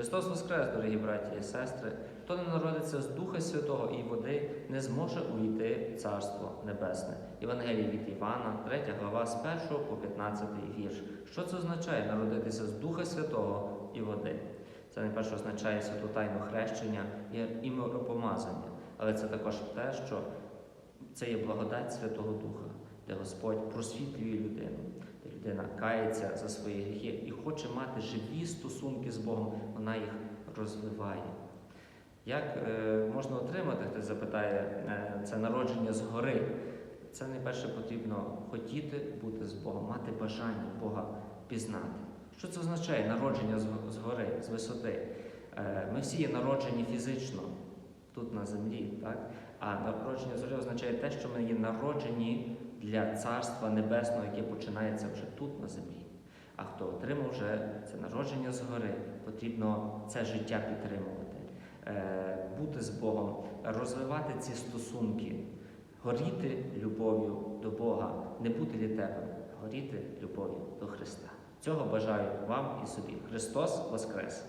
Христос Воскрес, дорогі браті і сестри, хто не народиться з Духа Святого і води, не зможе увійти в Царство Небесне. Євангеліє від Івана, 3 глава з 1 по 15 вірш. Що це означає народитися з Духа Святого і води? Це найперше означає святу тайну хрещення і- миропомазання, але це також те, що це є благодать Святого Духа, де Господь просвітлює людину, кається за свої гріхи і хоче мати живі стосунки з Богом, вона їх розвиває. Як е, можна отримати, хтось запитає, е, це народження згори? Це найперше потрібно хотіти бути з Богом, мати бажання Бога пізнати. Що це означає народження згори, з висоти? Е, Ми всі є народжені фізично тут на землі, так? А народження згори означає те, що ми є народжені для Царства Небесного, яке починається вже тут на землі. А хто отримав вже це народження згори, потрібно це життя підтримувати, е, бути з Богом, розвивати ці стосунки, горіти любов'ю до Бога, не бути літепом, горіти любов'ю до Христа. Цього бажаю вам і собі. Христос Воскрес!